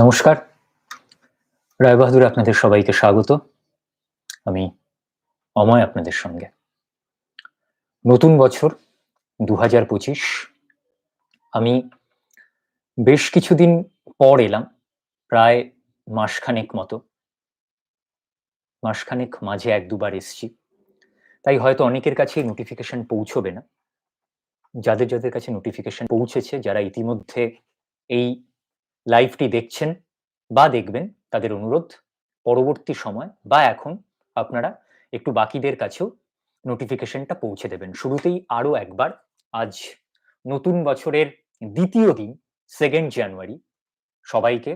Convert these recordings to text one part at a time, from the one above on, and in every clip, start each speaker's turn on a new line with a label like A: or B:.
A: নমস্কার। রায়বাহাদুর আপনাদের সবাইকে স্বাগত। আমি অময় আপনাদের সঙ্গে। নতুন বছর দু হাজার পঁচিশ। আমি বেশ কিছুদিন পর এলাম, প্রায় মাসখানেক মতো। মাসখানেক মাঝে এক দুবার এসছি। তাই হয়তো অনেকের কাছে নোটিফিকেশন পৌঁছবে না। যাদের যাদের কাছে নোটিফিকেশন পৌঁছেছে, যারা ইতিমধ্যে এই লাইভটি দেখছেন বা দেখবেন, তাদের অনুরোধ। পরবর্তী সময় বা এখন আপনারা একটু বাকিদের কাছেও নোটিফিকেশনটা পৌঁছে দেবেন। শুরুতেই আরও একবার আজ নতুন বছরের দ্বিতীয় দিন সেকেন্ড জানুয়ারি সবাইকে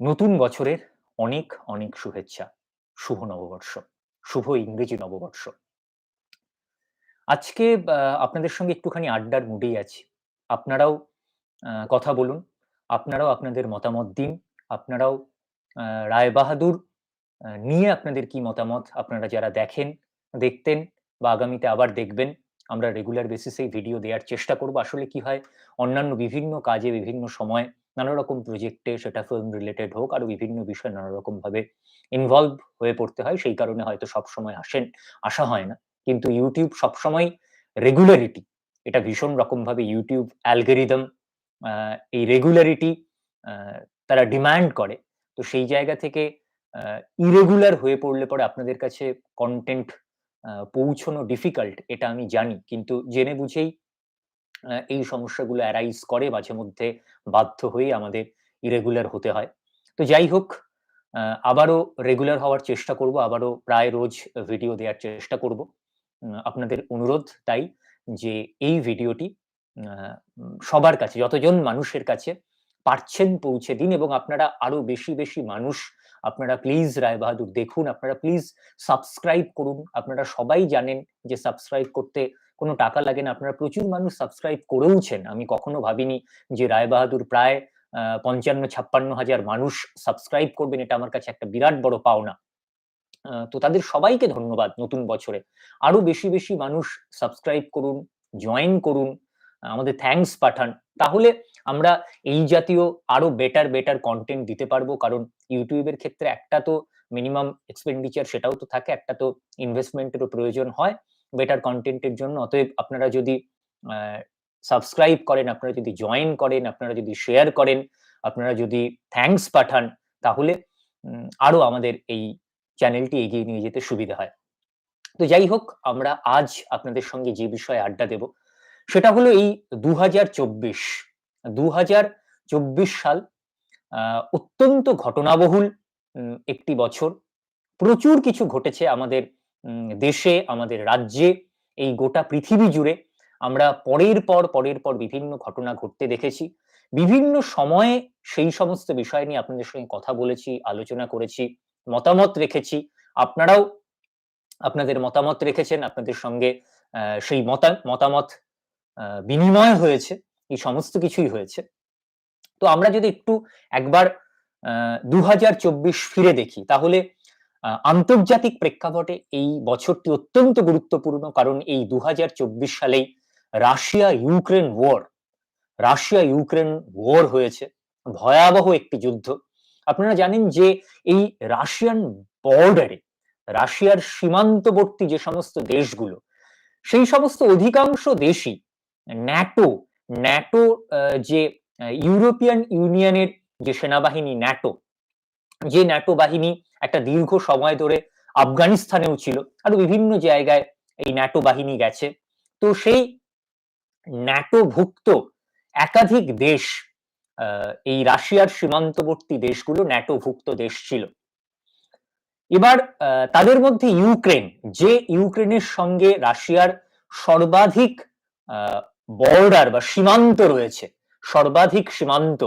A: নতুন বছরের অনেক অনেক শুভেচ্ছা। শুভ নববর্ষ। শুভ ইংরেজি নববর্ষ। আজকে আপনাদের সঙ্গে একটুখানি আড্ডার মুডেই আছি। আপনারাও কথা বলুন। আপনারাও আপনাদের মতামত দিন। আপনারাও রায় বাহাদুর নিয়ে আপনাদের কি মতামত আপনারা যারা দেখেন, দেখতেন বা আগামীতে আবার দেখবেন, আমরা রেগুলার বেসিসে ভিডিও দেওয়ার চেষ্টা করব। আসলে কি হয়, অন্যান্য বিভিন্ন কাজে বিভিন্ন সময় নানা রকম প্রজেক্টে সেটা ফিল্ম রিলেটেড হোক আরও বিভিন্ন বিষয়ে নানা রকম ভাবে ইনভলভ হয়ে পড়তে হয়। সেই কারণে হয়তো সব সময় আসেন, আসা হয় না। কিন্তু ইউটিউব সবসময় রেগুলারিটি এটা ভীষণ রকম ভাবে ইউটিউব অ্যালগোরিদম এই রেগুলারিটি তারা ডিমান্ড করে। তো সেই জায়গা থেকে ইরেগুলার হয়ে পড়লে পরে আপনাদের কাছে কন্টেন্ট পৌঁছানো ডিফিকাল্ট এটা আমি জানি। কিন্তু জেনে বুঝেই এই সমস্যাগুলো অ্যারাইজ করে, মাঝে মধ্যে বাধ্য হয়ে আমাদের ইরেগুলার হতে হয়। তো যাই হোক আবারও রেগুলার হওয়ার চেষ্টা করব, আবারও প্রায় রোজ ভিডিও দেওয়ার চেষ্টা করব। আপনাদের অনুরোধ তাই যে এই ভিডিওটি সবার কাছে, যতজন মানুষের কাছে পারছেন পৌঁছে দিন এবং আপনারা আরও বেশি বেশি মানুষ, আপনারা প্লিজ রায় বাহাদুর দেখুন, আপনারা প্লিজ সাবস্ক্রাইব করুন। আপনারা সবাই জানেন যে সাবস্ক্রাইব করতে কোনো টাকা লাগে না। আপনারা প্রচুর মানুষ সাবস্ক্রাইব করেওছেন। আমি কখনো ভাবিনি যে রায় বাহাদুর প্রায় পঞ্চান্ন, ছাপ্পান্ন হাজার মানুষ সাবস্ক্রাইব করবেন। এটা আমার কাছে একটা বিরাট বড় পাওনা। তো তাদের সবাইকে ধন্যবাদ নতুন বছরে। আরও বেশি বেশি মানুষ সাবস্ক্রাইব করুন জয়েন করুন। আমাদের থ্যাঙ্কস পাঠান। তাহলে আমরা এই জাতীয় আরও বেটার বেটার কন্টেন্ট দিতে পারব। কারণ ইউটিউবের ক্ষেত্রে একটা তো মিনিমাম এক্সপেন্ডিচার সেটাও তো থাকে, একটা তো ইনভেস্টমেন্টেরও প্রয়োজন হয় বেটার কন্টেন্টের জন্য। অতএব আপনারা যদি সাবস্ক্রাইব করেন, আপনারা যদি জয়েন করেন, আপনারা যদি শেয়ার করেন, আপনারা যদি থ্যাঙ্কস পাঠান, তাহলে আরও আমাদের এই চ্যানেলটি এগিয়ে নিয়ে যেতে সুবিধা হয়। তো যাই হোক, আমরা আজ আপনাদের সঙ্গে যে বিষয়ে আড্ডা দেব সেটা হলো এই দু হাজার চব্বিশ দু হাজার চব্বিশ সাল অত্যন্ত ঘটনাবহুল একটি বছর। প্রচুর কিছু ঘটেছে আমাদের দেশে, আমাদের রাজ্যে, এই গোটা পৃথিবী জুড়ে। আমরা পরের পর পরের পর বিভিন্ন ঘটনা ঘটতে দেখেছি। বিভিন্ন সময়ে সেই সমস্ত বিষয় নিয়ে আপনাদের সঙ্গে কথা বলেছি, আলোচনা করেছি, মতামত রেখেছি। আপনারাও আপনাদের মতামত রেখেছেন, আপনাদের সঙ্গে সেই মতামত বিনিময় হয়েছে, এই সমস্ত কিছুই হয়েছে। তো আমরা যদি একটু একবার দু হাজার চব্বিশ ফিরে দেখি, তাহলে আন্তর্জাতিক প্রেক্ষাপটে এই বছরটি অত্যন্ত গুরুত্বপূর্ণ, কারণ এই দু হাজার চব্বিশ সালেই Russia Ukraine war Russia Ukraine war হয়েছে, ভয়াবহ একটি যুদ্ধ। আপনারা জানেন যে এই রাশিয়ান বর্ডারে রাশিয়ার সীমান্তবর্তী যে সমস্ত দেশগুলো, সেই সমস্ত অধিকাংশ দেশই ন্যাটো ন্যাটো যে ইউরোপিয়ান ইউনিয়নের যে সেনাবাহিনী ন্যাটো যে ন্যাটো বাহিনী একটা দীর্ঘ সময় ধরে আফগানিস্তানেও ছিল, আর বিভিন্ন জায়গায় এই ন্যাটো বাহিনী গেছে। তো সেই ন্যাটো ভুক্ত একাধিক দেশ এই রাশিয়ার সীমান্তবর্তী দেশগুলো ন্যাটো ভুক্ত দেশ ছিল। এবার তাদের মধ্যে ইউক্রেন, যে ইউক্রেনের সঙ্গে রাশিয়ার সর্বাধিক বর্ডার বা সীমান্ত রয়েছে, সর্বাধিক সীমান্ত।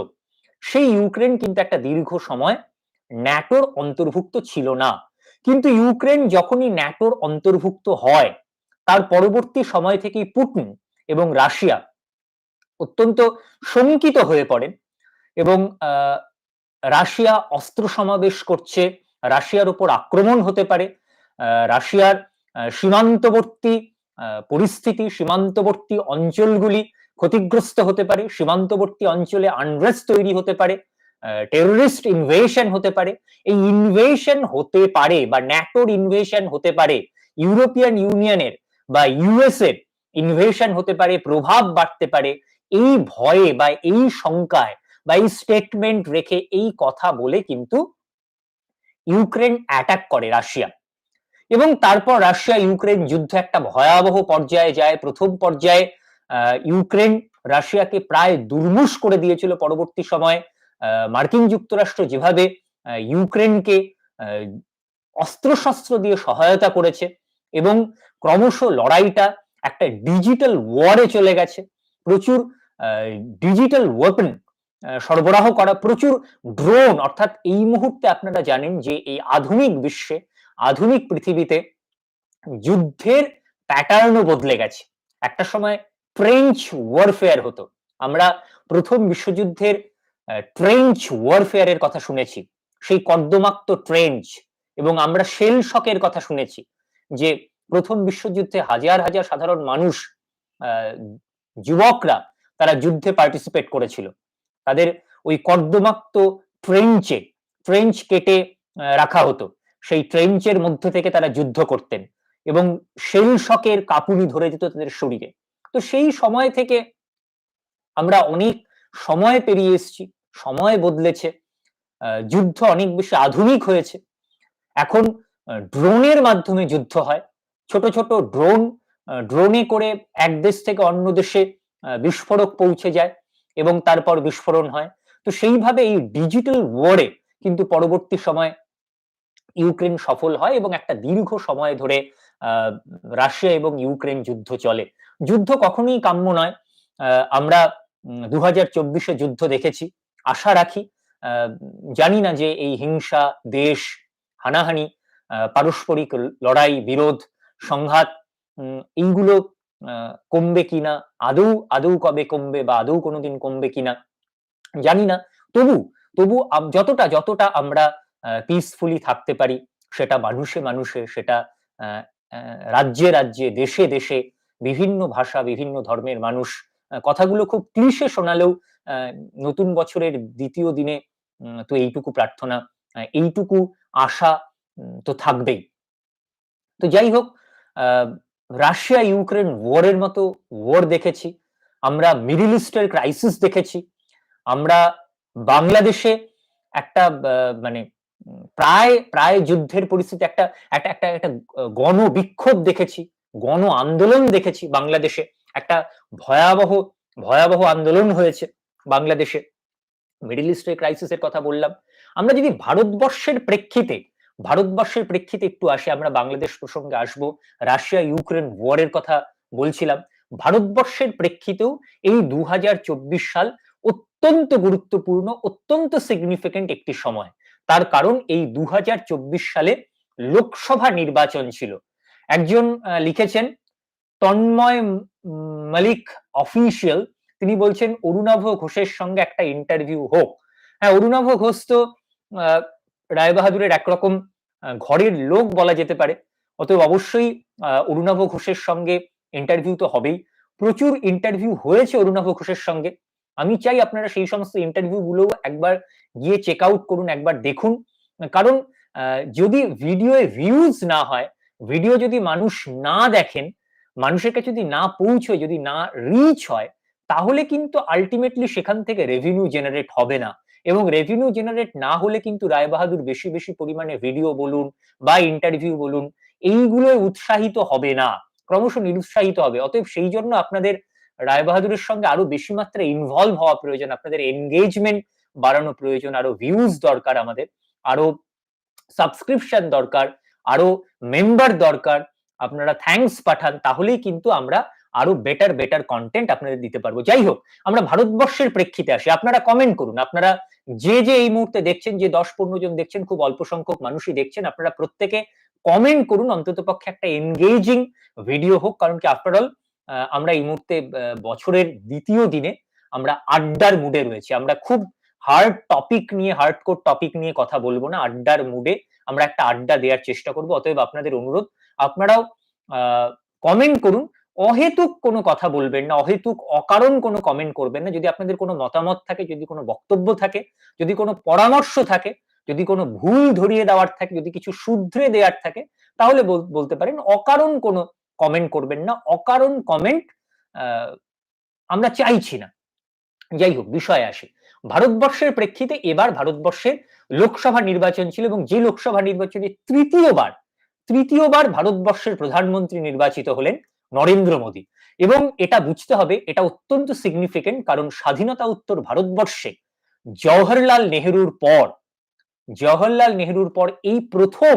A: সেই ইউক্রেন কিন্তু একটা দীর্ঘ সময় ন্যাটোর অন্তর্ভুক্ত ছিল না। কিন্তু ইউক্রেন যখনই ন্যাটোর অন্তর্ভুক্ত হয়, তার পরবর্তী সময় থেকেই পুটিন এবং রাশিয়া অত্যন্ত শঙ্কিত হয়ে পড়েন এবং রাশিয়া অস্ত্র সমাবেশ করছে, রাশিয়ার উপর আক্রমণ হতে পারে রাশিয়ার সীমান্তবর্তী পরিস্থিতি সীমান্তবর্তী অঞ্চলগুলি ক্ষতিগ্রস্ত হতে পারে, সীমান্তবর্তী অঞ্চলে আনরেস্ট তৈরি হতে পারে টেরোরিস্ট ইনভেশন হতে পারে। এই ইনভেশন হতে পারে বা ন্যাটোর ইনভেশন হতে পারে ইউরোপিয়ান ইউনিয়নের বা ইউএস এর ইনভেশন হতে পারে, প্রভাব বাড়তে পারে, এই ভয়ে বা এই শঙ্কায় বা এই স্টেটমেন্ট রেখে এই কথা বলে কিন্তু ইউক্রেন অ্যাটাক করে রাশিয়া এবং তারপর রাশিয়া ইউক্রেন যুদ্ধ একটা ভয়াবহ পর্যায়ে যায়। প্রথম পর্যায়ে ইউক্রেন রাশিয়াকে প্রায় দুর্মুষ করে দিয়েছিল পরবর্তী সময়। মার্কিন যুক্তরাষ্ট্র যেভাবে ইউক্রেনকে অস্ত্রশস্ত্র দিয়ে সহায়তা করেছে এবং ক্রমশ লড়াইটা একটা ডিজিটাল ওয়ারে চলে গেছে। প্রচুর ডিজিটাল ওয়েপন সরবরাহ করা, প্রচুর ড্রোন, অর্থাৎ এই মুহূর্তে আপনারা জানেন যে এই আধুনিক বিশ্বে আধুনিক পৃথিবীতে যুদ্ধের প্যাটার্নও বদলে গেছে। একটা সময় ট্রেঞ্চ ওয়ারফেয়ার হতো। আমরা প্রথম বিশ্বযুদ্ধের ট্রেঞ্চ ওয়ারফেয়ারের কথা শুনেছি। সেই কর্দমাক্ত ট্রেঞ্চ এবং আমরা শেল শকের কথা শুনেছি যে প্রথম বিশ্বযুদ্ধে হাজার হাজার সাধারণ মানুষ যুবকরা তারা যুদ্ধে পার্টিসিপেট করেছিল। তাদের ওই কর্দমাক্ত ট্রেঞ্চে ট্রেঞ্চ কেটে রাখা হতো। সেই ট্রেঞ্চের মধ্যে থেকে তারা যুদ্ধ করতেন এবং শেল শকের কাপুনি ধরে যেত তাদের শরীরে। তো সেই সময় থেকে আমরা অনেক সময় পেরিয়ে এসেছি, সময় বদলেছে যুদ্ধ অনেক বেশি আধুনিক হয়েছে। এখন ড্রোনের মাধ্যমে যুদ্ধ হয়। ছোট ছোট ড্রোন ড্রোনে করে এক দেশ থেকে অন্য দেশে বিস্ফোরক পৌঁছে যায় এবং তারপর বিস্ফোরণ হয়। তো সেইভাবে এই ডিজিটাল ওয়ারে কিন্তু পরবর্তী সময় ইউক্রেন সফল হয় এবং একটা দীর্ঘ সময় ধরে রাশিয়া এবং ইউক্রেন যুদ্ধ চলে। যুদ্ধ কখনোই কাম্য নয়। আমরা দু হাজার চব্বিশে যুদ্ধ দেখেছি। আশা রাখি জানি না যে এই হিংসা, দেশ, হানাহানি পারস্পরিক লড়াই, বিরোধ, সংঘাত এইগুলো কমবে কিনা আদৌ আদৌ কবে কমবে বা আদৌ কোনোদিন কমবে কিনা জানি না। তবু তবু যতটা যতটা আমরা পিসফুলি থাকতে পারি। সেটা মানুষে মানুষে, সেটা রাজ্যে রাজ্যে, দেশে দেশে, বিভিন্ন ভাষা, বিভিন্ন ধর্মের মানুষ কথাগুলো খুব ক্লিশে শোনালেও নতুন বছরের দ্বিতীয় দিনে তো এইটুকু প্রার্থনা এইটুকু আশা তো থাকবেই। তো যাই হোক রাশিয়া, ইউক্রেন ওয়ারের মতো ওয়ার দেখেছি। আমরা মিডিল ইস্টের ক্রাইসিস দেখেছি। আমরা বাংলাদেশে একটা মানে প্রায় প্রায় যুদ্ধের পরিস্থিতি একটা একটা একটা একটা গণ বিক্ষোভ দেখেছি গণ আন্দোলন দেখেছি বাংলাদেশে। একটা ভয়াবহ ভয়াবহ আন্দোলন হয়েছে বাংলাদেশে। মিডিল ইস্টের ক্রাইসিসের কথা বললাম। আমরা যদি ভারতবর্ষের প্রেক্ষিতে ভারতবর্ষের প্রেক্ষিতে একটু আসি, আমরা বাংলাদেশ প্রসঙ্গে আসব। রাশিয়া, ইউক্রেন ওয়ারের কথা বলছিলাম। ভারতবর্ষের প্রেক্ষিতেও এই দু হাজার চব্বিশ সাল অত্যন্ত গুরুত্বপূর্ণ, অত্যন্ত সিগনিফিকেন্ট একটি সময়। তার কারণ এই দু হাজার চব্বিশ সালে লোকসভা নির্বাচন ছিল। একজন লিখেছেন, তন্ময় মালিক অফিসিয়াল। তিনি বলছেন, অরুণাভ ঘোষের সঙ্গে একটা ইন্টারভিউ হোক। হ্যাঁ অরুণাভ ঘোষ তো রায়বাহাদুরের একরকম ঘরের লোক বলা যেতে পারে। অতএব অবশ্যই অরুণাভ ঘোষের সঙ্গে ইন্টারভিউ তো হবেই। প্রচুর ইন্টারভিউ হয়েছে অরুণাভ ঘোষের সঙ্গে। আমি চাই আপনারা সেই সমস্ত ইন্টারভিউ গুলো একবার গিয়ে চেক আউট করুন, একবার দেখুন। কারণ যদি ভিডিও ভিউজ না হয় ভিডিও যদি মানুষ না দেখেন, মানুষের কাছে যদি না পৌঁছয়, যদি না রিচ হয়, তাহলে কিন্তু আলটিমেটলি সেখান থেকে রেভিনিউ জেনারেট হবে না। এবং রেভিনিউ জেনারেট না হলে কিন্তু রায় বাহাদুর বেশি বেশি পরিমাণে ভিডিও বলুন বা ইন্টারভিউ বলুন এইগুলো উৎসাহিত হবে না। ক্রমশ নিরুৎসাহিত হবে। অতএব সেই জন্য আপনাদের রায় বাহাদুরের সঙ্গে আরও বেশি মাত্রায় ইনভলভ হওয়া প্রয়োজন, আপনাদের এনগেজমেন্ট বাড়ানো প্রয়োজন, আরও ভিউজ দরকার আমাদের, আরও সাবস্ক্রিপশন দরকার, আরও মেম্বার দরকার, আপনারা থ্যাংকস পাঠান, তাহলেই কিন্তু আমরা আরও বেটার বেটার কন্টেন্ট আপনাদের দিতে পারব। যাই হোক, আমরা ভারতবর্ষের প্রেক্ষিতে আসি। আপনারা কমেন্ট করুন, আপনারা যে যে এই মুহূর্তে দেখছেন, যে দশ, পনেরো জন দেখছেন, খুব অল্প সংখ্যক মানুষই দেখছেন, আপনারা প্রত্যেকে কমেন্ট করুন অন্তত পক্ষে একটা এনগেজিং ভিডিও হোক, কারণ কি আফটার অল আমরা এই মুহূর্তে বছরের দ্বিতীয় দিনে আমরা আড্ডার মুডে রয়েছি। আমরা খুব হার্ড টপিক নিয়ে হার্ড কোর টপিক নিয়ে কথা বলব না। আড্ডার মুডে আমরা একটা আড্ডা দেওয়ার চেষ্টা করব। অতএব আপনাদের অনুরোধ, আপনারাও কমেন্ট করুন। অহেতুক কোনো কথা বলবেন না, অহেতুক অকারণ কোনো কমেন্ট করবেন না। যদি আপনাদের কোনো মতামত থাকে, যদি কোনো বক্তব্য থাকে, যদি কোনো পরামর্শ থাকে, যদি কোনো ভুল ধরিয়ে দেওয়ার থাকে, যদি কিছু শুধরে দেওয়ার থাকে, তাহলে বলতে পারেন। অকারণ কোনো কমেন্ট করবেন না। অকারণ কমেন্ট আমরা চাইছি না। যাই হোক, বিষয়ে আসে। ভারতবর্ষের প্রেক্ষিতে এবার ভারতবর্ষের লোকসভা নির্বাচন ছিল এবং যে লোকসভা নির্বাচনে তৃতীয়বার তৃতীয়বার ভারতবর্ষের প্রধানমন্ত্রী নির্বাচিত হলেন নরেন্দ্র মোদী। এবং এটা বুঝতে হবে, এটা অত্যন্ত সিগনিফিকেন্ট কারণ স্বাধীনতা উত্তর ভারতবর্ষে জওহরলাল নেহরুর পর, জওহরলাল নেহরুর পর এই প্রথম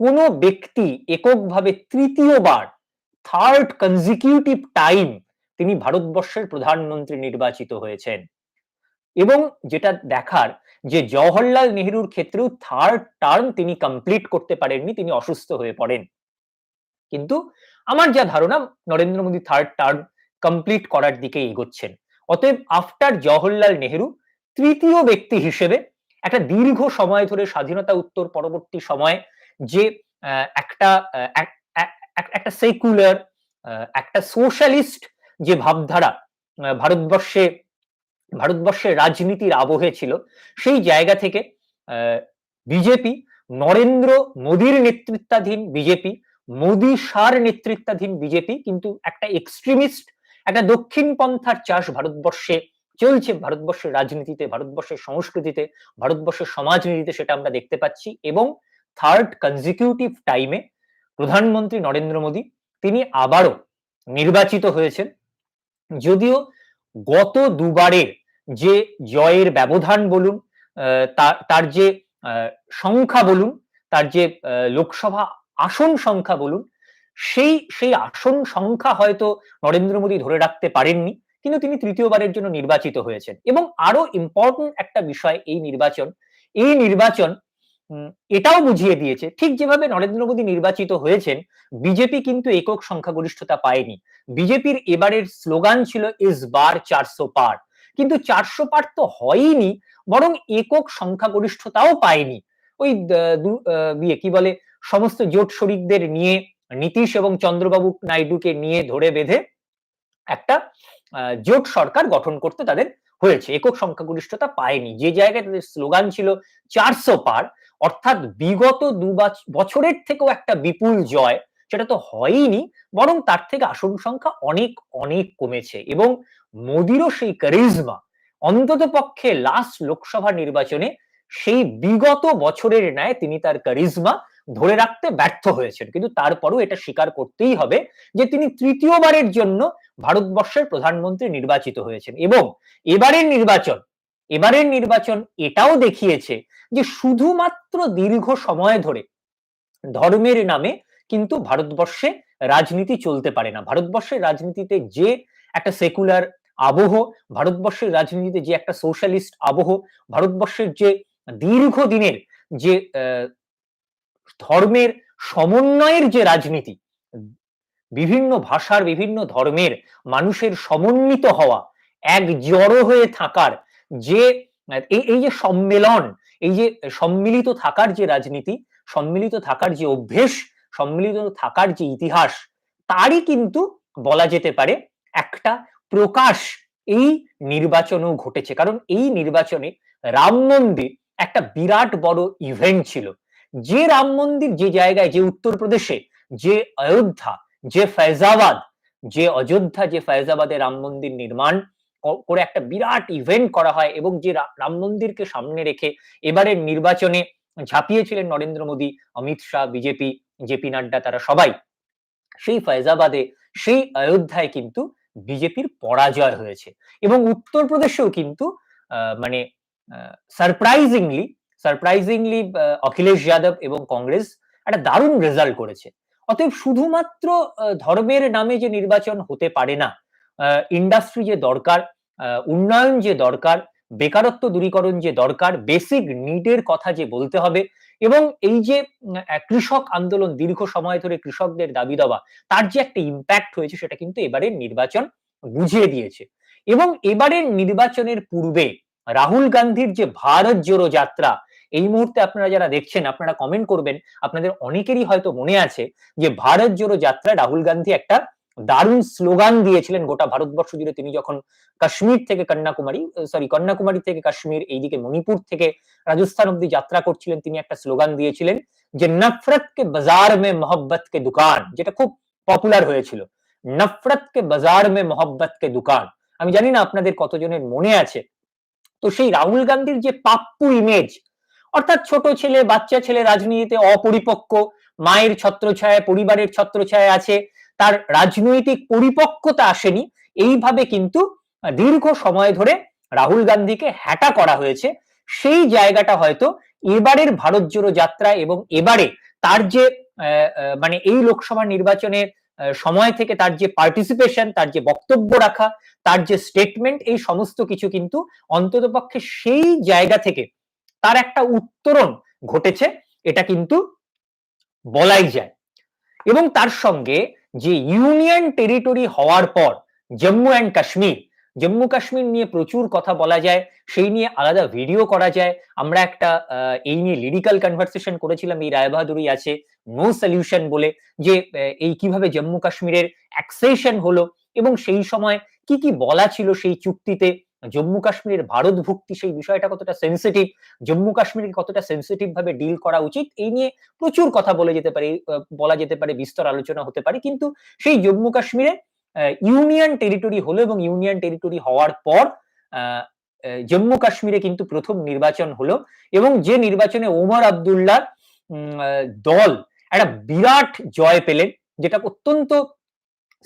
A: কোন ব্যক্তি এককভাবে তৃতীয়বার থার্ড কনজিকিউটিভ টাইম তিনি ভারতবর্ষের প্রধানমন্ত্রী নির্বাচিত হয়েছেন। এবং যেটা দেখার যে জওহরলাল নেহরুর ক্ষেত্রেও থার্ড টার্ম তিনি কমপ্লিট করতে পারেননি, তিনি অসুস্থ হয়ে পড়েন। কিন্তু আমার যা ধারণা, Narendra Modi third term complete করার দিকে এগোচ্ছেন। অতএব আফটার জওহরলাল নেহরু, তৃতীয় ব্যক্তি হিসেবে একটা দীর্ঘ সময় ধরে স্বাধীনতা উত্তর পরবর্তী সময় যে একটা একটা সেকুলার একটা সোশ্যালিস্ট যে ভাবধারা ভারতবর্ষে, ভারতবর্ষের রাজনীতির আবহে ছিল, সেই জায়গা থেকে বিজেপি নরেন্দ্র মোদীর নেতৃত্বাধীন বিজেপি, মোদী সার নেতৃত্বাধীন বিজেপি কিন্তু একটা এক্সট্রিমিস্ট একটা দক্ষিণ পন্থার চাষ ভারতবর্ষে চলছে। ভারতবর্ষের রাজনীতিতে, ভারতবর্ষের সংস্কৃতিতে, ভারতবর্ষের সমাজনীতিতে সেটা আমরা দেখতে পাচ্ছি এবং থার্ড কনজিকিউটিভ টাইমে প্রধানমন্ত্রী নরেন্দ্র মোদী, তিনি আবারও নির্বাচিত হয়েছেন। যদিও গত দুবারের যে জয়ের ব্যবধান বলুন তার যে সংখ্যা বলুন, তার যে লোকসভা আসন সংখ্যা বলুন, সেই সেই আসন সংখ্যা হয়তো নরেন্দ্র মোদী ধরে রাখতে পারেননি, কিন্তু তিনি তৃতীয়বারের জন্য নির্বাচিত হয়েছেন। এবং আরও ইম্পর্টেন্ট একটা বিষয় এই নির্বাচন এই নির্বাচন এটাও বুঝিয়ে দিয়েছে। ঠিক যেভাবে নরেন্দ্র মোদী নির্বাচিত হয়েছেন, বিজেপি কিন্তু একক সংখ্যাগরিষ্ঠতা পায়নি। বিজেপির এবারের স্লোগান ছিল, ইস বার চারশো পার। কিন্তু চারশো পার তো হয়নি বরং একক সংখ্যাগরিষ্ঠতাও পায়নি। ওই বিয়ে কি বলে, সমস্ত জোট শরিকদের নিয়ে, নীতিশ এবং চন্দ্রবাবু নাইডুকে নিয়ে ধরে বেঁধে একটা জোট সরকার গঠন করতে তাদের হয়েছে। একক সংখ্যাগরিষ্ঠতা পায়নি। যে জায়গায় তাদের স্লোগান ছিল, চারশো পার অর্থাৎ বিগত দু বছরের থেকেও একটা বিপুল জয়, সেটা তো হয়নি বরং তার থেকে আসন সংখ্যা অনেক অনেক কমেছে। এবং মোদিরও সেই কারিজমা অন্তত পক্ষে লাস্ট লোকসভা নির্বাচনে সেই বিগত বছরের ন্যায় তিনি তার কারিজমা ধরে রাখতে ব্যর্থ হয়েছেন। কিন্তু তারপরও এটা স্বীকার করতেই হবে যে তিনি তৃতীয়বারের জন্য ভারতবর্ষের প্রধানমন্ত্রী নির্বাচিত হয়েছেন। এবং এবারের নির্বাচন এবারের নির্বাচন এটাও দেখিয়েছে যে শুধুমাত্র দীর্ঘ সময় ধরে ধর্মের নামে কিন্তু ভারতবর্ষে রাজনীতি চলতে পারে না। ভারতবর্ষের রাজনীতিতে যে একটা সেকুলার আবহ, ভারতবর্ষের রাজনীতিতে যে একটা সোশ্যালিস্ট আবহ, ভারতবর্ষের যে দীর্ঘদিনের যে ধর্মের সমন্বয়ের যে রাজনীতি, বিভিন্ন ভাষার, বিভিন্ন ধর্মের মানুষের সমন্বিত হওয়া, এক জড়ো হয়ে থাকার যে, এই এই যে সম্মেলন, এই যে সম্মিলিত থাকার যে রাজনীতি, সম্মিলিত থাকার যে অভ্যেস, সম্মিলিত থাকার যে ইতিহাস, তারই কিন্তু বলা যেতে পারে একটা প্রকাশ এই নির্বাচনও ঘটেছে। কারণ এই নির্বাচনে রাম মন্দির একটা বিরাট বড় ইভেন্ট ছিল। যে রাম মন্দির যে জায়গায়, যে উত্তরপ্রদেশে যে অযোধ্যা, যে ফৈজাবাদ যে অযোধ্যা, যে ফৈজাবাদে রাম মন্দির নির্মাণ করে একটা বিরাট ইভেন্ট করা হয় এবং যে রাম মন্দিরকে সামনে রেখে এবারের নির্বাচনে ঝাঁপিয়েছিলেন Narendra Modi, Amit Shah, BJP J P Nadda, তারা সবাই। সেই ফৈজাবাদে সেই অযোধ্যায় কিন্তু বিজেপির পরাজয় হয়েছে এবং উত্তরপ্রদেশেও কিন্তু মানে সারপ্রাইজিংলি সারপ্রাইজিংলি অখিলেশ যাদব এবং কংগ্রেস একটা দারুণ রেজাল্ট করেছে। অতএব শুধুমাত্র ধর্মের নামে যে নির্বাচন হতে পারে না ইন্ডাস্ট্রি যে দরকার উন্নয়ন যে দরকার, বেকারত্ব দূরীকরণ যে দরকার বেসিক নিডের কথা যে বলতে হবে এবং এই যে কৃষক আন্দোলন দীর্ঘ সময় ধরে কৃষকদের দাবি দেওয়া, তার যে একটা ইম্প্যাক্ট হয়েছে সেটা কিন্তু এবারের নির্বাচন বুঝিয়ে দিয়েছে। এবং এবারের নির্বাচনের পূর্বে রাহুল গান্ধীর যে ভারত জোড়ো যাত্রা, এই মুহূর্তে আপনারা যারা দেখছেন, আপনারা কমেন্ট করবেন, আপনাদের অনেকেরই হয়তো মনে আছে যে ভারত জোড়ো যাত্রা রাহুল গান্ধী একটা দারুণ স্লোগান দিয়েছিলেন গোটা ভারতবর্ষ জুড়ে তিনি যখন কাশ্মীর থেকে কন্যাকুমারী সরি কন্যাকুমারী থেকে কাশ্মীর, এইদিকে মণিপুর থেকে রাজস্থান অব্দি যাত্রা করছিলেন তিনি একটা স্লোগান দিয়েছিলেন যে নফরত কে বাজার মে মোহব্বত কে দোকান, যেটা খুব পপুলার হয়েছিল। নফরত কে বাজার মে মোহব্বত কে দোকান। আমি জানি না আপনাদের কতজনের মনে আছে। তো সেই রাহুল গান্ধীর যে পাপ্পু ইমেজ অর্থাৎ ছোট ছেলে, বাচ্চা ছেলে রাজনীতিতে অপরিপক্ক, মায়ের ছত্রছায়া পরিবারের ছত্রছায়া আছে তার রাজনৈতিক পরিপক্কতা আসেনি। এইভাবে কিন্তু দীর্ঘ সময় ধরে রাহুল গান্ধীকে হ্যাটা করা হয়েছে। সেই জায়গাটা হয়তো এবারের ভারত জোড়ো যাত্রা এবং এবারে তার যে মানে এই লোকসভা নির্বাচনের সময় থেকে তার যে পার্টিসিপেশন তার যে বক্তব্য রাখা, তার যে স্টেটমেন্ট এই সমস্ত কিছু কিন্তু অন্ততপক্ষে সেই জায়গা থেকে তার একটা উত্তরণ ঘটেছে। এটা কিন্তু বলাই যায়। এবং তার সঙ্গে যে ইউনিয়ন টেরিটরি হওয়ার পর জম্মু অ্যান্ড কাশ্মীর, জম্মু কাশ্মীর নিয়ে প্রচুর কথা বলা যায়, সেই নিয়ে আলাদা ভিডিও করা যায়। আমরা একটা এই নিয়ে লিরিক্যাল কনভারসেশন করেছিলাম, এই রায়বাহাদুরি আছে নো সলিউশন বলে, যে এই কীভাবে জম্মু কাশ্মীরের অ্যাক্সেশন হলো এবং সেই সময় কি কি বলা ছিল সেই চুক্তিতে জম্মু কাশ্মীরের ভারত ভুক্তি সেই বিষয়টা কতটা সেন্সিটিভ জম্মু কাশ্মীরকে কতটা সেন্সিটিভ ভাবে ডিল করা উচিত, এই নিয়ে প্রচুর কথা বলে যেতে পারে বলা যেতে পারে, বিস্তর আলোচনা হতে পারে, কিন্তু সেই জম্মু কাশ্মীরে ইউনিয়ন টেরিটরি হলো এবং ইউনিয়ন টেরিটরি হওয়ার পর জম্মু কাশ্মীরে কিন্তু প্রথম নির্বাচন হলো এবং যে নির্বাচনে ওমর আবদুল্লাহ দল একটা বিরাট জয় পেলেন, যেটা অত্যন্ত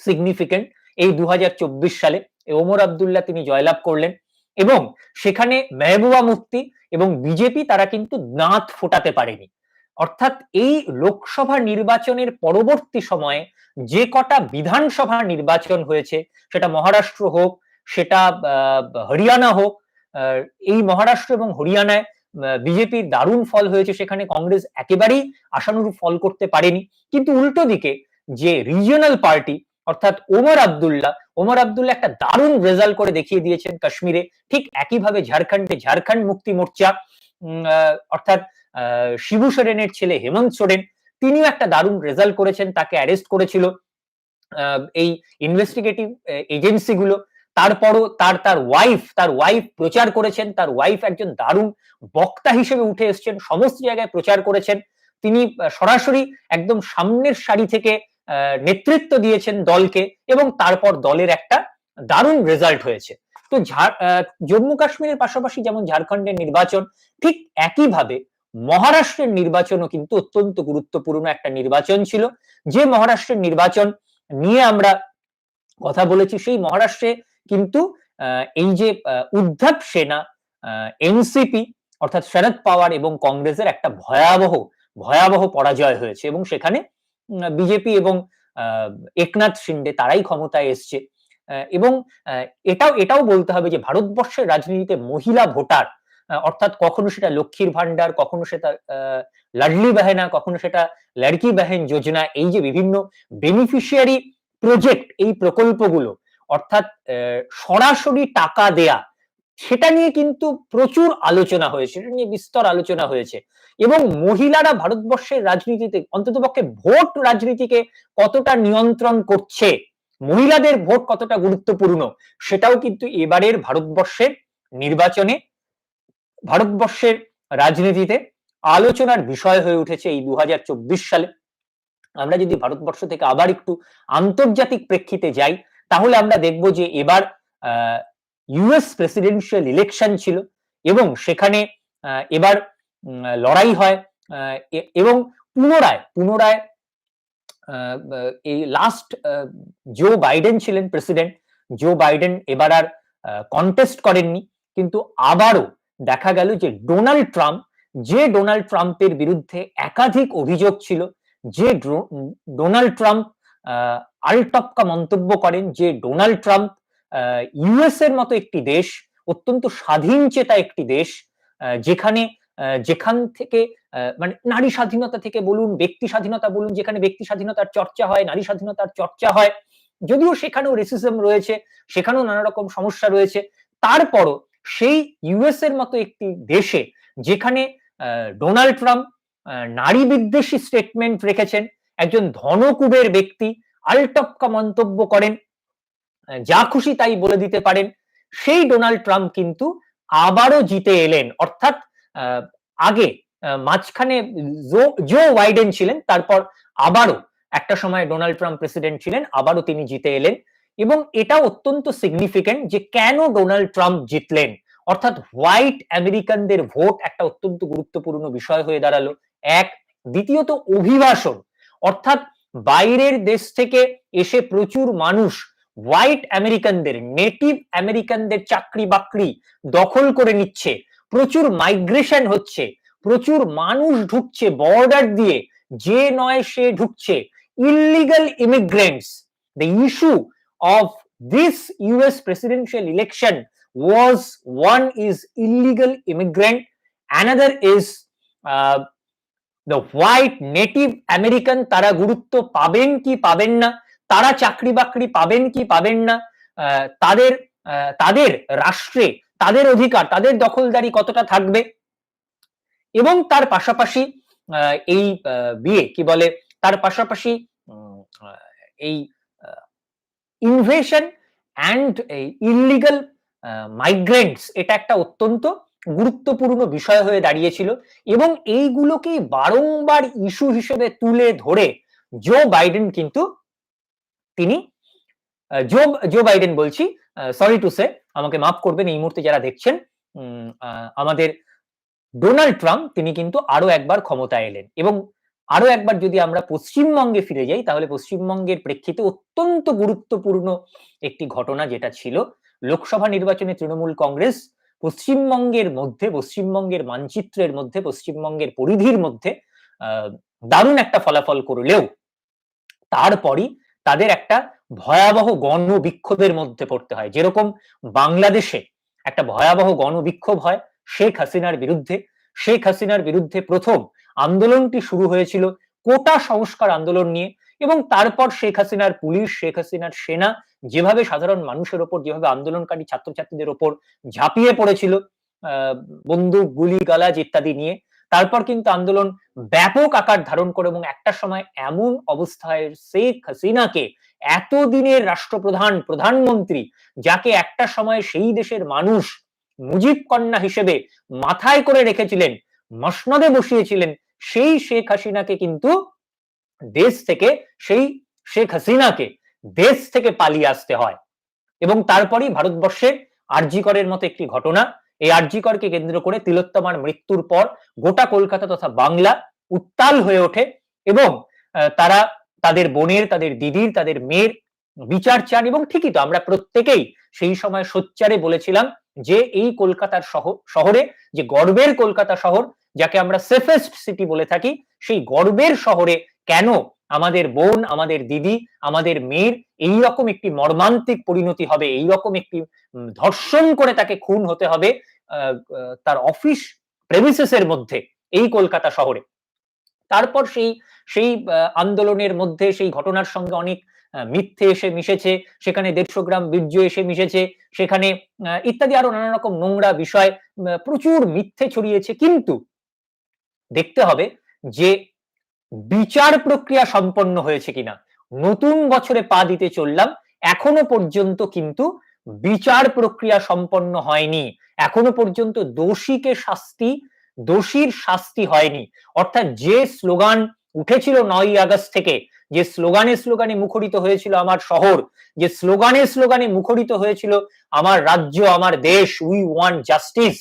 A: সিগনিফিকেন্ট এই দু হাজার চব্বিশ সালে। ওমর আবদুল্লাহ তিনি জয়লাভ করলেন এবং সেখানে মেহবুবা মুফতি এবং বিজেপি তারা কিন্তু দাঁত ফোটাতে পারেনি। অর্থাৎ এই লোকসভা নির্বাচনের পরবর্তী সময়ে যে কটা বিধানসভা নির্বাচন হয়েছে, সেটা মহারাষ্ট্র হোক, সেটা হরিয়ানা হোক এই মহারাষ্ট্র এবং হরিয়ানায় বিজেপির দারুণ ফল হয়েছে, সেখানে কংগ্রেস একেবারেই আশানুরূপ ফল করতে পারেনি। কিন্তু উল্টো দিকে যে রিজিয়নাল পার্টি, অর্থাৎ ওমর আবদুল্লাহ ওমর আবদুল্লাহ একটা দারুণ রেজাল্ট করে দেখিয়ে দিয়েছেন কাশ্মীরে। ঠিক একইভাবে ঝাড়খণ্ডে, ঝাড়খণ্ড মুক্তি মোর্চা অর্থাৎ শিবু সোরেনের ছেলে হেমন্ত সোরেন, তিনিও একটা দারুণ রেজাল্ট করেছেন, তাকে অ্যারেস্ট করেছিল এই ইনভেস্টিগেটিভ এজেন্সিগুলো তারপরও তার তার ওয়াইফ তার ওয়াইফ প্রচার করেছেন, তার ওয়াইফ একজন দারুণ বক্তা হিসেবে উঠে এসছেন, সমস্ত জায়গায় প্রচার করেছেন। তিনি সরাসরি একদম সামনের সারি থেকে নেতৃত্ব দিয়েছেন দলকে এবং তারপর দলের একটা দারুণ রেজাল্ট হয়েছে। তো জম্মু কাশ্মীরের পাশাপাশি যেমন ঝাড়খণ্ডের নির্বাচন, ঠিক একইভাবে মহারাষ্ট্রের নির্বাচনও কিন্তু অত্যন্ত গুরুত্বপূর্ণ একটা নির্বাচন ছিল। যে মহারাষ্ট্রের নির্বাচন নিয়ে আমরা কথা বলেছি, সেই মহারাষ্ট্রে কিন্তু এই যে উদ্ধব সেনা এনসিপি অর্থাৎ শরদ পাওয়ার এবং কংগ্রেসের একটা ভয়াবহ ভয়াবহ পরাজয় হয়েছে এবং সেখানে বিজেপি এবং একনাথ শিন্ডে তারাই ক্ষমতায় এসছে। এবং এটাও এটাও বলতে হবে যে ভারতবর্ষের রাজনীতিতে মহিলা ভোটার অর্থাৎ কখনো সেটা লক্ষ্মীর ভান্ডার কখনো সেটা লাডলি বাহেনা, কখনো সেটা লড়কি বাহেন যোজনা, এই যে বিভিন্ন বেনিফিশিয়ারি প্রজেক্ট এই প্রকল্পগুলো, অর্থাৎ সরাসরি টাকা দেয়া সেটা নিয়ে কিন্তু প্রচুর আলোচনা হয়েছে, সেটা নিয়ে বিস্তর আলোচনা হয়েছে। এবং মহিলারা ভারতবর্ষের রাজনীতিতে, অন্ততপক্ষে ভোট রাজনীতিকে কতটা নিয়ন্ত্রণ করছে, মহিলাদের ভোট কতটা গুরুত্বপূর্ণ, সেটাও কিন্তু এবারের ভারতবর্ষের নির্বাচনে, ভারতবর্ষের রাজনীতিতে আলোচনার বিষয় হয়ে উঠেছে এই দু হাজার চব্বিশ সালে। আমরা যদি ভারতবর্ষ থেকে আবার একটু আন্তর্জাতিক প্রেক্ষিতে যাই, তাহলে আমরা দেখব যে এবার ইউএস প্রেসিডেন্সিয়াল ইলেকশন ছিল এবং সেখানে এবার লড়াই হয় এবং পুনরায় পুনরায় এই লাস্ট জো বাইডেন ছিলেন প্রেসিডেন্ট জো বাইডেন এবার আর কন্টেস্ট করেননি। কিন্তু আবারও দেখা গেল যে ডোনাল্ড ট্রাম্প যে ডোনাল্ড ট্রাম্পের বিরুদ্ধে একাধিক অভিযোগ ছিল, যে ডোনাল্ড ট্রাম্প আলটপকা মন্তব্য করেন যে ডোনাল্ড ট্রাম্প ইউএস এর মতো একটি দেশ, অত্যন্ত স্বাধীন চেতা একটি দেশ যেখানে যেখান থেকে মানে নারী স্বাধীনতা থেকে বলুন, ব্যক্তি স্বাধীনতা বলুন, যেখানে ব্যক্তি স্বাধীনতার চর্চা হয়, নারী স্বাধীনতার চর্চা হয়, যদিও সেখানেও রেসিজম রয়েছে, সেখানেও নানা রকম সমস্যা রয়েছে, তারপরও সেই ইউএস এর মতো একটি দেশে, যেখানে ডোনাল্ড ট্রাম্প নারী বিদ্বেষী স্টেটমেন্ট রেখেছেন, একজন ধনকুবের ব্যক্তি, আলটপকা মন্তব্য করেন যা খুশি তাই বলে দিতে পারেন। সেই ডোনাল্ড ট্রাম্প কিন্তু আবারও জিতে এলেন। অর্থাৎ আগে মাঝখানে জো ওয়াইডেন ছিলেন, তারপর আবারও একটা সময় ডোনাল্ড ট্রাম্প প্রেসিডেন্ট ছিলেন, আবারও তিনি জিতে এলেন। এবং এটা অত্যন্ত সিগনিফিকেন্ট যে কেন ডোনাল্ড ট্রাম্প জিতলেন। অর্থাৎ হোয়াইট আমেরিকানদের ভোট একটা অত্যন্ত গুরুত্বপূর্ণ বিষয় হয়ে দাঁড়াল। এক, দ্বিতীয়ত অভিবাসন। অর্থাৎ বাইরের দেশ থেকে এসে প্রচুর মানুষ হোয়াইট আমেরিকানদের নেটিভ আমেরিকানদের চাকরি বাকরি দখল করে নিচ্ছে। প্রচুর মাইগ্রেশন হচ্ছে, প্রচুর মানুষ ঢুকছে বর্ডার দিয়ে, যে নয় সে ঢুকছে। Illegal immigrants the issue of this US presidential election was one is illegal immigrant another is the white native American তারা গুরুত্ব পাবেন কি পাবেন না? তারা চাকরি বাকরি পাবেন কি পাবেন না তাদের তাদের রাষ্ট্রে তাদের অধিকার, তাদের দখলদারি কতটা থাকবে এবং তার পাশাপাশি এই বিয়ে কি বলে, তার পাশাপাশি এই ইনভেশন অ্যান্ড ইলিগাল মাইগ্রেন্টস এটা একটা অত্যন্ত গুরুত্বপূর্ণ বিষয় হয়ে দাঁড়িয়েছিল এবং এইগুলোকে বারংবার ইস্যু হিসেবে তুলে ধরে জো বাইডেন কিন্তু তিনি জো জো বাইডেন বলছি সরি টু সে আমাকে মাফ করবেন, এই মুহূর্তে যারা দেখছেন আমাদের ডোনাল্ড ট্রাম্প তিনি কিন্তু আরও একবার ক্ষমতায় এলেন। এবং আরও একবার যদি আমরা পশ্চিমবঙ্গে ফিরে যাই, তাহলে পশ্চিমবঙ্গের প্রেক্ষিতে অত্যন্ত গুরুত্বপূর্ণ একটি ঘটনা যেটা ছিল, লোকসভা নির্বাচনে তৃণমূল কংগ্রেস পশ্চিমবঙ্গের মধ্যে, পশ্চিমবঙ্গের মানচিত্রের মধ্যে, পশ্চিমবঙ্গের পরিধির মধ্যে দারুণ একটা ফলাফল করলেও, তারপরই তাদের একটা ভয়াবহ গণবিক্ষোভের মধ্যে পড়তে হয়। যেরকম বাংলাদেশে একটা ভয়াবহ গণবিক্ষোভ হয় শেখ হাসিনার বিরুদ্ধে। শেখ হাসিনার বিরুদ্ধে প্রথম আন্দোলনটি শুরু হয়েছিল কোটা সংস্কার আন্দোলন নিয়ে এবং তারপর শেখ হাসিনার পুলিশ, শেখ হাসিনার সেনা যেভাবে সাধারণ মানুষের ওপর, যেভাবে আন্দোলনকারী ছাত্রছাত্রীদের ওপর ঝাঁপিয়ে পড়েছিল, আহ, বন্দুক, গুলি, গালাজ ইত্যাদি নিয়ে। তারপর কিন্তু আন্দোলন ব্যাপক আকার ধারণ করে এবং একটা সময় এমন অবস্থায় শেখ হাসিনাকে এতদিনের রাষ্ট্রপ্রধান, প্রধানমন্ত্রী, যাকে একটা সময় সেই দেশের মানুষ মুজিব কন্যা হিসেবে মাথায় করে রেখেছিলেন, মসনদে বসিয়েছিলেন, সেই শেখ হাসিনাকে কিন্তু দেশ থেকে, সেই শেখ হাসিনাকে দেশ থেকে পালিয়ে আসতে হয়। এবং তারপরেই ভারতবর্ষের আরজিকরের মতো একটি ঘটনা এই আরজিকরকে কেন্দ্র করে তিলোত্তমার মৃত্যুর পর গোটা কলকাতা তথা বাংলা উত্তাল হয়ে ওঠে এবং তারা তাদের বোনের, তাদের দিদির, তাদের মেয়ের বিচার চান এবং ঠিকই তো আমরা প্রত্যেকেই সেই সময় সোচ্চারে বলেছিলাম যে এই কলকাতার শহরে যে গর্বের কলকাতা শহর, যাকে আমরা সেফেস্ট সিটি বলে থাকি, সেই গর্বের শহরে কেন আমাদের বোন, আমাদের দিদি, আমাদের মেয়ের এই রকম একটি মর্মান্তিক পরিণতি হবে এই রকম একটি ধর্ষণ করে তাকে খুন হতে হবে তার অফিস প্রেমিসেসের মধ্যে, এই কলকাতা শহরে। তারপর সেই সেই আন্দোলনের মধ্যে সেই ঘটনার সঙ্গে অনেক মিথ্যে এসে মিশেছে, সেখানে দেড়শো গ্রাম বীর্য এসে মিশেছে, সেখানে ইত্যাদি আরও নানা রকম নোংরা বিষয় প্রচুর মিথ্যে ছড়িয়েছে। কিন্তু দেখতে হবে যে বিচার প্রক্রিয়া সম্পন্ন হয়েছে কিনা? নতুন বছরে পা দিতে চললাম, এখনও পর্যন্ত কিন্তু বিচার প্রক্রিয়া সম্পন্ন হয়নি। এখনও পর্যন্ত দোষীকে শাস্তি, দোষীর শাস্তি হয়নি। অর্থাৎ যে স্লোগান উঠেছিল নয় আগস্ট থেকে, যে স্লোগানে স্লোগানে মুখরিত হয়েছিল আমার শহর, যে স্লোগানে স্লোগানে মুখরিত হয়েছিল আমার রাজ্য, আমার দেশ, উই ওয়ান্ট জাস্টিস,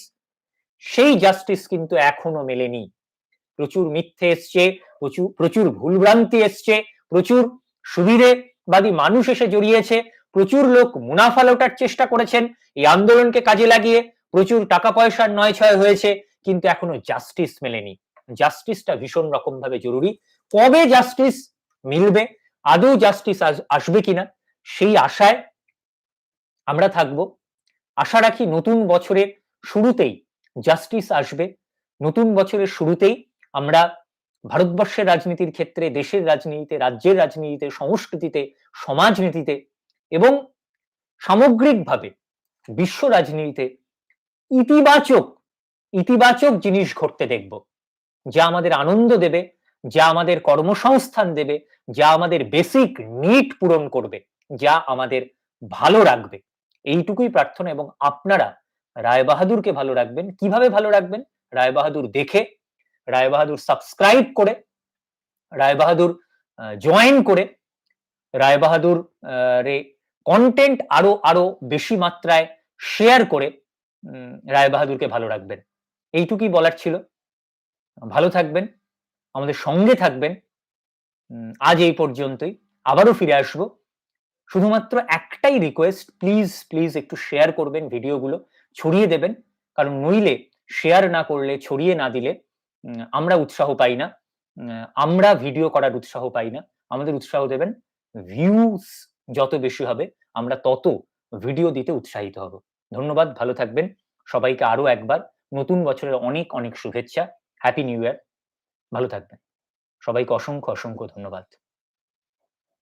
A: সেই জাস্টিস কিন্তু এখনও মেলেনি। প্রচুর মিথ্যে এসছে প্রচুর প্রচুর ভুলভ্রান্তি এসছে, প্রচুর সুবিধেবাদী মানুষ এসে জড়িয়েছে, প্রচুর লোক মুনাফা লোটার চেষ্টা করেছেন, এই আন্দোলনকে কাজে লাগিয়ে প্রচুর টাকা পয়সার নয় ছয় হয়েছে, কিন্তু এখনও জাস্টিস মেলেনি। জাস্টিসটা ভীষণ রকম ভাবে জরুরি। কবে জাস্টিস মিলবে? আদৌ জাস্টিস আসবে কিনা? সেই আশায় আমরা থাকব। আশা রাখি নতুন বছরের শুরুতেই জাস্টিস আসবে। নতুন বছরের শুরুতেই আমরা ভারতবর্ষের রাজনীতির ক্ষেত্রে, দেশের রাজনীতিতে, রাজ্যের রাজনীতিতে, সংস্কৃতিতে, সমাজনীতিতে এবং সামগ্রিকভাবে বিশ্ব রাজনীতিতে ইতিবাচক ইতিবাচক জিনিস ঘটতে দেখব। যা আমাদের আনন্দ দেবে, যা আমাদের কর্মসংস্থান দেবে, যা আমাদের বেসিক নিড পূরণ করবে, যা আমাদের ভালো রাখবে। এইটুকুই প্রার্থনা এবং আপনারা রায় বাহাদুরকে ভালো রাখবেন। কীভাবে ভালো রাখবেন? রায় বাহাদুর দেখে রায় বাহাদুর সাবস্ক্রাইব করে, রায় বাহাদুর জয়েন করে, রায় বাহাদুর রে কন্টেন্ট আরও আরও বেশি মাত্রায় শেয়ার করে রায় বাহাদুরকে ভালো রাখবেন। এইটুকুই বলার ছিল। ভালো থাকবেন, আমাদের সঙ্গে থাকবেন। আজ এই পর্যন্তই। আবারও ফিরে আসব। শুধুমাত্র একটাই রিকোয়েস্ট প্লিজ প্লিজ একটু শেয়ার করবেন ভিডিওগুলো, ছড়িয়ে দেবেন। কারণ নইলে শেয়ার না করলে, ছড়িয়ে না দিলে আমরা উৎসাহ পাই না। আমরা ভিডিও করার উৎসাহ পাই না। আমাদের উৎসাহ দেবেন ভিউস যত বেশি হবে, আমরা তত ভিডিও দিতে উৎসাহিত হব। ধন্যবাদ, ভালো থাকবেন। সবাইকে আরও একবার নতুন বছরের অনেক অনেক শুভেচ্ছা। হ্যাপি নিউ ইয়ার ভালো থাকবেন। সবাইকে অসংখ্য অসংখ্য ধন্যবাদ।